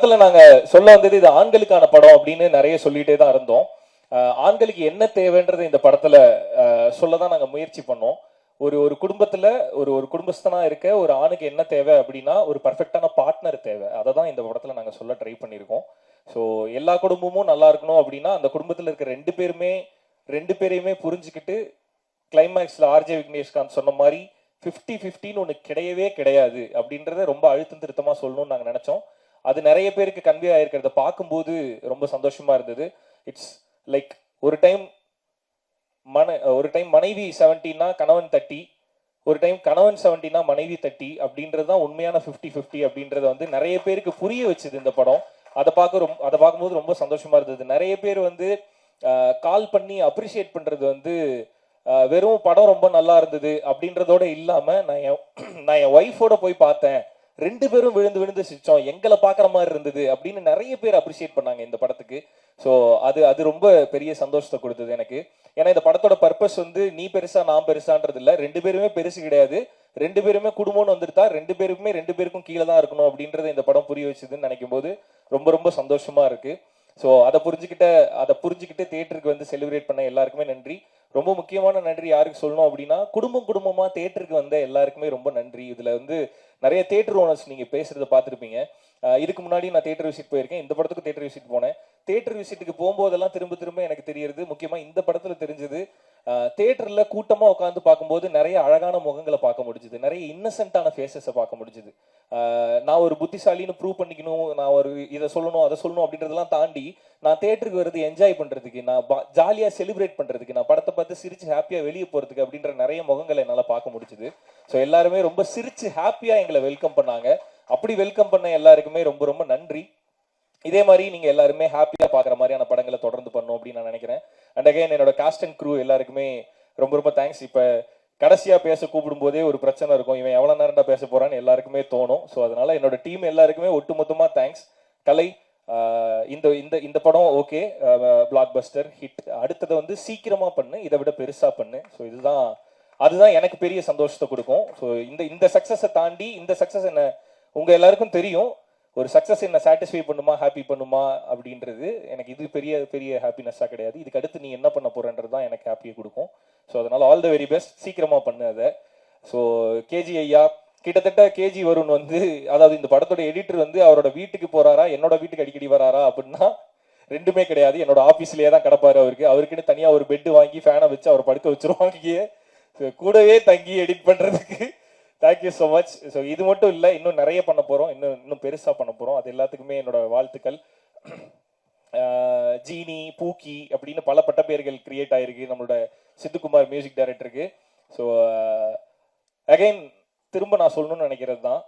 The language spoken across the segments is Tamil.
படத்துல நாங்க சொல்ல வந்தது இது ஆண்களுக்கான படம் அப்படின்னு நிறைய சொல்லிட்டே தான் இருந்தோம். ஆண்களுக்கு என்ன தேவைன்றது இந்த படத்துல சொல்ல தான் நாங்க முயற்சி பண்ணோம். ஒரு ஒரு குடும்பத்துல ஒரு ஒரு குடும்பஸ்தனா இருக்க ஒரு ஆணுக்கு என்ன தேவை அப்படின்னா ஒரு பர்ஃபெக்டான பார்ட்னர் தேவை. அதை தான் இந்த படத்துல நாங்க சொல்ல ட்ரை பண்ணியிருக்கோம். ஸோ எல்லா குடும்பமும் நல்லா இருக்கணும் அப்படின்னா அந்த குடும்பத்துல இருக்க ரெண்டு பேருமே ரெண்டு பேரையுமே புரிஞ்சுக்கிட்டு கிளைமேக்ஸ்ல ஆர்ஜே விக்னேஷ்காந்த் சொன்ன மாதிரி ஃபிஃப்டி ஃபிஃப்டின்னு ஒன்று கிடையவே கிடையாது அப்படின்றத ரொம்ப அழுத்தம் திருத்தமாக சொல்லணும்னு நாங்கள் நினச்சோம். அது நிறைய பேருக்கு கன்வே ஆயிருக்கிறத பார்க்கும்போது ரொம்ப சந்தோஷமா இருந்தது. இட்ஸ் லைக் ஒரு டைம் மன ஒரு டைம் மனைவி செவன்டினா கணவன் தட்டி ஒரு டைம் கணவன் செவன்டினா மனைவி தட்டி அப்படின்றது தான் உண்மையான ஃபிஃப்டி ஃபிஃப்டி அப்படின்றத வந்து நிறைய பேருக்கு புரிய வச்சுது இந்த படம். அதை பார்க்க ரொம்ப அதை பார்க்கும்போது ரொம்ப சந்தோஷமா இருந்தது. நிறைய பேர் வந்து கால் பண்ணி அப்ரிஷியேட் பண்றது வந்து வெறும் படம் ரொம்ப நல்லா இருந்தது அப்படின்றதோட இல்லாம நான் என் நான் என் ஒய்ஃபோட போய் பார்த்தேன். ரெண்டு பேரும் விழுந்து விழுந்து சிரிச்சோம். எங்களை பார்க்குற மாதிரி இருந்தது அப்படின்னு நிறைய பேர் அப்ரிஷியேட் பண்ணாங்க இந்த படத்துக்கு. ஸோ அது அது ரொம்ப பெரிய சந்தோஷத்தை கொடுத்தது எனக்கு. ஏன்னா இந்த படத்தோட பர்பஸ் வந்து நீ பெருசா நான் பெருசான்றது இல்லை. ரெண்டு பேருமே பெருசு கிடையாது. ரெண்டு பேருமே குடும்பம்னு வந்துருத்தா ரெண்டு பேருக்குமே ரெண்டு பேருக்கும் கீழே தான் இருக்கணும் அப்படின்றத இந்த படம் புரிய வச்சுதுன்னு நினைக்கும் போது ரொம்ப ரொம்ப சந்தோஷமா இருக்கு. ஸோ அதை புரிஞ்சுக்கிட்ட அதை புரிஞ்சுக்கிட்டு தேட்டருக்கு வந்து செலிப்ரேட் பண்ண எல்லாருக்குமே நன்றி. ரொம்ப முக்கியமான நன்றி யாருக்கு சொல்லணும் அப்படின்னா குடும்பம் குடும்பமா தேட்டருக்கு வந்த எல்லாருக்குமே ரொம்ப நன்றி. இதுல வந்து நிறைய தேட்டர் ஓனர்ஸ் நீங்க பேசுறத பார்த்துருப்பீங்க. இதுக்கு முன்னாடி நான் தேட்டர் விசிட் போயிருக்கேன். இந்த படத்துக்கு தேட்டர் விசிட் போனேன். தேட்டர் விசிட்டுக்கு போகும்போதெல்லாம் திரும்ப திரும்ப எனக்கு தெரியறது முக்கியமா இந்த படத்துல தெரிஞ்சது தேட்டர்ல கூட்டமா உட்காந்து பார்க்கும்போது நிறைய அழகான முகங்களை பார்க்க முடிஞ்சுது. நிறைய இன்னசென்ட்டான ஃபேஸஸை பார்க்க முடிஞ்சுது. நான் ஒரு புத்திசாலின்னு ப்ரூவ் பண்ணிக்கணும் நான் ஒரு இதை சொல்லணும் அதை சொல்லணும் அப்படின்றதெல்லாம் தாண்டி நான் தேட்டருக்கு வர்றது என்ஜாய் பண்ணுறதுக்கு நான் ஜாலியாக செலிப்ரேட் பண்றதுக்கு நான் படத்தை பார்த்து சிரிச்சு ஹாப்பியாக வெளியே போறதுக்கு அப்படின்ற நிறைய முகங்களை என்னால் பார்க்க முடிஞ்சுது. ஸோ எல்லாருமே ரொம்ப சிரிச்சு ஹாப்பியாக எங்களை வெல்கம் பண்ணாங்க. அப்படி வெல்கம் பண்ண எல்லாருக்குமே ரொம்ப ரொம்ப நன்றி. இதே மாதிரி நீங்கள் எல்லாருமே ஹாப்பியாக பார்க்குற மாதிரியான படங்களை தொடர்ந்து பண்ணும் அப்படின்னு நான் நினைக்கிறேன். அண்ட் அகைன் என்னோட காஸ்ட் அண்ட் க்ரூ எல்லாருக்குமே ரொம்ப ரொம்ப தேங்க்ஸ் இப்போ கடைசியாக பேச கூப்பிடும் போதே ஒரு பிரச்சனை இருக்கும். இவன் எவ்வளோ நேரம்டா பேச போகிறான்னு எல்லாருக்குமே தோணும். ஸோ அதனால என்னோட டீம் எல்லாருக்குமே ஒட்டுமொத்தமாக தேங்க்ஸ் கலை இந்த இந்த இந்த படம் ஓகே பிளாக் பஸ்டர் ஹிட் அடுத்ததை வந்து சீக்கிரமாக பண்ணு இதை விட பெருசாக பண்ணு. ஸோ இதுதான் அதுதான் எனக்கு பெரிய சந்தோஷத்தை கொடுக்கும். ஸோ இந்த இந்த சக்ஸஸை தாண்டி இந்த சக்ஸஸ் என்ன உங்கள் எல்லாருக்கும் தெரியும். ஒரு சக்ஸஸ் என்ன சாட்டிஸ்ஃபை பண்ணுமா ஹாப்பி பண்ணுமா அப்படின்றது எனக்கு இது பெரிய பெரிய ஹாப்பினஸ்ஸாக கிடையாது. இதுக்கு அடுத்து நீ என்ன பண்ண போறன்றது தான் எனக்கு ஹாப்பியை கொடுக்கும். ஸோ அதனால் ஆல் த வெரி பெஸ்ட் சீக்கிரமாக பண்ணு அதை. ஸோ கேஜி ஐயா கிட்டத்தட்ட கேஜி வருண் வந்து அதாவது இந்த படத்தோட எடிட்டர் வந்து அவரோட வீட்டுக்கு போறாரா என்னோட வீட்டுக்கு அடிக்கடி வராரா அப்படின்னா ரெண்டுமே கிடையாது. என்னோட ஆஃபீஸ்லேயே தான் கிடப்பாரு அவருக்கு. அவருக்குன்னு தனியாக ஒரு பெட் வாங்கி ஃபேனை வச்சு அவர் படுக்க வச்சிருவாங்க. கூடவே தங்கி எடிட் பண்ணுறதுக்கு தேங்க்யூ ஸோ மச் ஸோ இது மட்டும் இல்லை இன்னும் நிறைய பண்ண போகிறோம் இன்னும் இன்னும் பெருசாக பண்ண போகிறோம் அது எல்லாத்துக்குமே என்னோட வாழ்த்துக்கள். ஜீனி பூக்கி அப்படின்னு பல பட்டப்பெயர்கள் கிரியேட் ஆயிருக்கு. நம்மளோட சித்துக்குமார் மியூசிக் டைரக்டருக்கு ஸோ அகைன் திரும்ப நான் சொல்லணும்னு நினைக்கிறது தான்.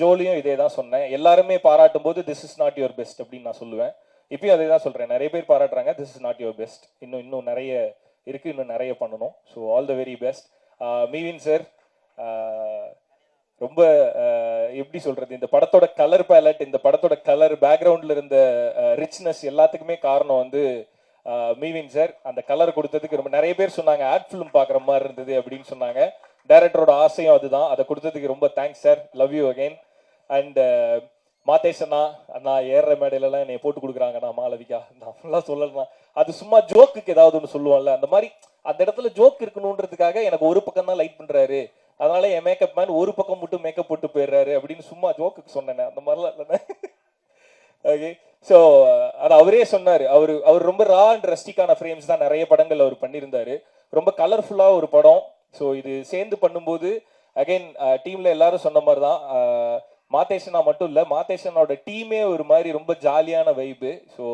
ஜோலியும் இதே தான் சொன்னேன். எல்லாருமே பாராட்டும் போது this is not your best அப்படின்னு நான் சொல்லுவேன். இப்பயும் அதே தான் சொல்கிறேன் நிறைய பேர் பாராட்டுறாங்க this is not your best இன்னும் இன்னும் நிறைய இருக்குது இன்னும் நிறைய பண்ணணும். So all the very best மீவின் sir ரொம்ப எப்படி சொல்றது? இந்த படத்தோட கலர் பேலட் இந்த படத்தோட கலர் பேக்ரவுண்ட்ல இருந்த ரிச்னஸ் எல்லாத்துக்குமே காரணம் வந்து மீவின் சார் அந்த கலர் கொடுத்ததுக்கு ரொம்ப நிறைய பேர் சொன்னாங்க ஆட் ஃபிலிம் பாக்குற மாதிரி இருந்தது அப்படின்னு சொன்னாங்க. டேரக்டரோட ஆசையும் அதுதான். அதை கொடுத்ததுக்கு ரொம்ப thanks sir love you again and Madhesh அண்ணா அண்ணா ஏறுற மேடையிலலாம் என்னை போட்டு கொடுக்குறாங்கண்ணா மாலவிகா நான் ஃபுல்லாக சொல்லலாம் அது சும்மா ஜோக்குக்கு ஏதாவது ஒன்று சொல்லுவோம்ல. அந்த மாதிரி அந்த இடத்துல ஜோக் இருக்கணுன்றதுக்காக எனக்கு ஒரு பக்கம் தான் லைட் பண்ணுறாரு அதனால என் மேக்கப் மேன் ஒரு பக்கம் மட்டும் மேக்கப் போட்டு போயிடுறாரு அப்படின்னு சும்மா ஜோக்குக்கு சொன்னேனே. அந்த மாதிரிலாம் இல்லைண்ணே. ஓகே ஸோ அது அவரே சொன்னார். அவர் அவர் ரொம்ப ரா அண்ட் ரஸ்டிக்கான ஃப்ரேம்ஸ் தான் நிறைய படங்கள் அவர் பண்ணியிருந்தாரு. ரொம்ப கலர்ஃபுல்லாக ஒரு படம். ஸோ இது சேர்ந்து பண்ணும்போது அகைன் டீமில் எல்லாரும் சொன்ன மாதிரி தான் மாதேஷனா மட்டும் இல்லை மாதேஷனோட டீமே ஒரு மாதிரி ரொம்ப ஜாலியான வைபு ஸோ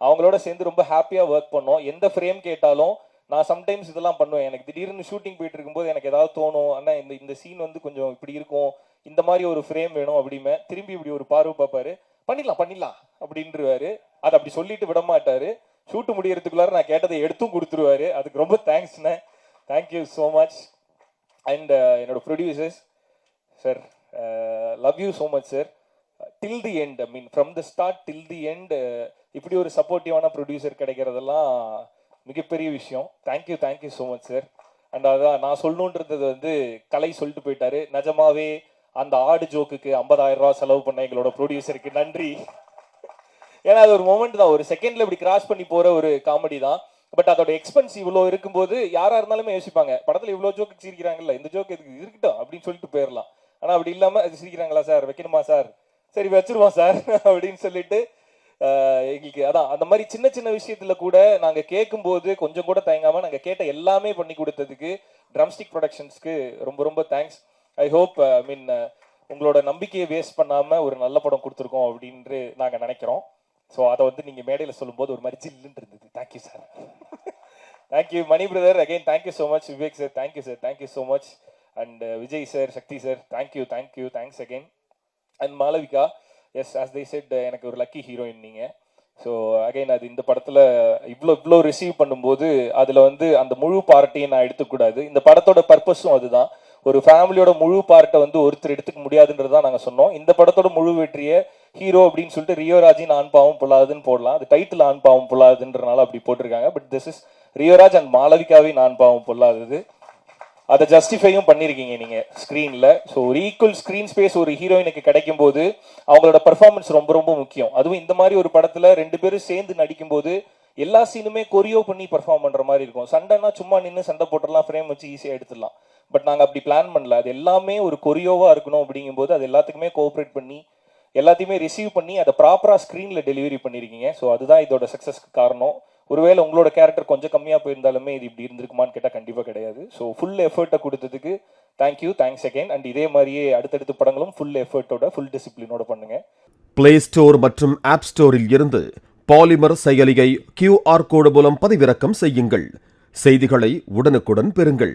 அவங்களோட சேர்ந்து ரொம்ப ஹாப்பியாக ஒர்க் பண்ணோம். எந்த ஃப்ரேம் கேட்டாலும் நான் சம்டைம்ஸ் இதெல்லாம் பண்ணுவேன். எனக்கு திடீர்னு ஷூட்டிங் போயிட்டு இருக்கும்போது எனக்கு ஏதாவது தோணும் ஆனால் இந்த இந்த சீன் வந்து கொஞ்சம் இப்படி இருக்கும். இந்த மாதிரி ஒரு ஃப்ரேம் வேணும் அப்படிமே திரும்பி இப்படி ஒரு பார்வை பார்ப்பாரு. பண்ணிடலாம் பண்ணிடலாம் அப்படின்றவாரு. அதை அப்படி சொல்லிட்டு விட மாட்டாரு. ஷூட் முடியறதுக்குள்ளார நான் கேட்டதை எடுத்தும் கொடுத்துருவாரு. அதுக்கு ரொம்ப தேங்க்ஸ்ண்ணே thank you so much and என்னோட producers sir love you so much sir till the end I mean from the start till the end இப்படி ஒரு சப்போர்ட்டிவான ப்ரொடியூசர் கிடைக்கிறதெல்லாம் மிகப்பெரிய விஷயம். Thank you thank you so much sir and அதான் நான் சொல்லணுன்றது வந்து கலை சொல்லிட்டு போயிட்டாரு. நிஜமாவே அந்த ஆடு ஜோக்குக்கு ஐம்பதாயிரம் ரூபா செலவு பண்ண எங்களோட ப்ரொடியூசருக்கு நன்றி. ஏன்னா அது ஒரு மூமெண்ட் தான். ஒரு செகண்ட்ல இப்படி கிராஸ் பண்ணி போற ஒரு காமெடி தான். பட் அதோட எக்ஸ்பென்ஸ் இவ்வளோ இருக்கும்போது யாரா இருந்தாலுமே யோசிப்பாங்க படத்துல இவ்வளோ ஜோக்கு சிரிக்கிறாங்கல்ல இந்த ஜோக்கு எதுக்கு? இருக்கட்டும் அப்படின்னு சொல்லிட்டு போயிடலாம் ஆனா அப்படி இல்லாம அது சிரிக்கிறாங்களா சார் வைக்கணுமா சார்? சரி வச்சிருவோம் சார் அப்படின்னு சொல்லிட்டு எங்களுக்கு அதான் அந்த மாதிரி சின்ன சின்ன விஷயத்துல கூட நாங்க கேட்கும்போது கொஞ்சம் கூட தயங்காம நாங்க கேட்ட எல்லாமே பண்ணி கொடுத்ததுக்கு ட்ரம்ஸ்டிக் ப்ரொடக்ஷன்ஸ்க்கு ரொம்ப ரொம்ப தேங்க்ஸ் ஐ ஹோப் ஐ மீன் உங்களோட நம்பிக்கையை வேஸ்ட் பண்ணாம ஒரு நல்ல படம் கொடுத்துருக்கோம் அப்படின்னு நாங்க நினைக்கிறோம். ஸோ அதை வந்து நீங்க மேடையில சொல்லும்போது ஒரு மாதிரி ஜில்லுன்னு இருந்தது. Thank you sir thank you Mani brother again thank you so much Vivek sir thank you sir thank you so much and Vijay sir Sakthi sir thank you thank you thanks again and Malavika yes as they said எனக்கு ஒரு லக்கி ஹீரோயின் நீங்கள் ஸோ அகைன் அது இந்த படத்தில் இவ்வளோ இவ்வளோ ரிசீவ் பண்ணும்போது அதில் வந்து அந்த முழு பார்ட்டியை நான் எடுத்துக்கூடாது. இந்த படத்தோட பர்பஸும் அதுதான். ஒரு ஃபேமிலியோட முழு பார்ட்டை வந்து ஒருத்தர் எடுத்துக்க முடியாதுன்றது தான் நாங்கள் சொன்னோம். இந்த படத்தோட முழு வெற்றியை ஹீரோ அப்படின்னு சொல்லிட்டு ரியோராஜின் ஆண் பாவம் பொல்லாதுன்னு போடலாம். அது டைட்டில் ஆண் பாவம் அப்படி போட்டிருக்காங்க. But this is Rioraj and மாளவிகாவின் ஆண் பாவம் பொல்லாதது. அதை ஜஸ்டிஃபையும் பண்ணியிருக்கீங்க நீங்கள் ஸ்க்ரீனில் ஸோ ஒரு ஈக்குவல் ஸ்க்ரீன் ஸ்பேஸ் ஒரு ஹீரோயினுக்கு கிடைக்கும் போது அவங்களோட பர்ஃபார்மன்ஸ் ரொம்ப ரொம்ப முக்கியம். அதுவும் இந்த மாதிரி ஒரு படத்தில் ரெண்டு பேரும் சேர்ந்து நடிக்கும்போது எல்லா சீனுமே கொரியோ பண்ணி பர்ஃபார்ம் பண்ணுற மாதிரி இருக்கும். சண்டைனா சும்மா நின்று சண்டை போட்டுடலாம் ஃப்ரேம் வச்சு ஈஸியாக எடுத்துடலாம். பட் நாங்கள் அப்படி பிளான் பண்ணல. அது எல்லாமே ஒரு கொரியோவாக இருக்கணும் அப்படிங்கும்போது அது எல்லாத்துக்குமே கோஆப்ரேட் பண்ணி எல்லாத்தையுமே ரிசீவ் பண்ணி அதை ப்ராப்பராக ஸ்க்ரீனில் டெலிவரி பண்ணியிருக்கீங்க ஸோ அதுதான் இதோட சக்ஸஸ்க்கு காரணம். ஒருவேளை உங்களோட கேரக்டர் கொஞ்சம் கம்மியாக போயிருந்தாலுமே இது இப்படி இருந்திருக்குமான்னு கேட்டால் கண்டிப்பாக கிடையாது. ஸோ ஃபுல் எஃபர்ட்டை கொடுத்ததுக்கு தேங்க்யூ தேங்க்ஸ் அகைன் அண்ட் இதே மாதிரியே அடுத்தடுத்த படங்களும் ஃபுல் எஃபர்ட்டோட ஃபுல் டிசிப்ளினோட பண்ணுங்க. பிளே ஸ்டோர் மற்றும் ஆப் ஸ்டோரில் இருந்து பாலிமர் செயலியை கியூஆர் கோடு மூலம் பதிவிறக்கம் செய்யுங்கள். செய்திகளை உடனுக்குடன் பெறுங்கள்.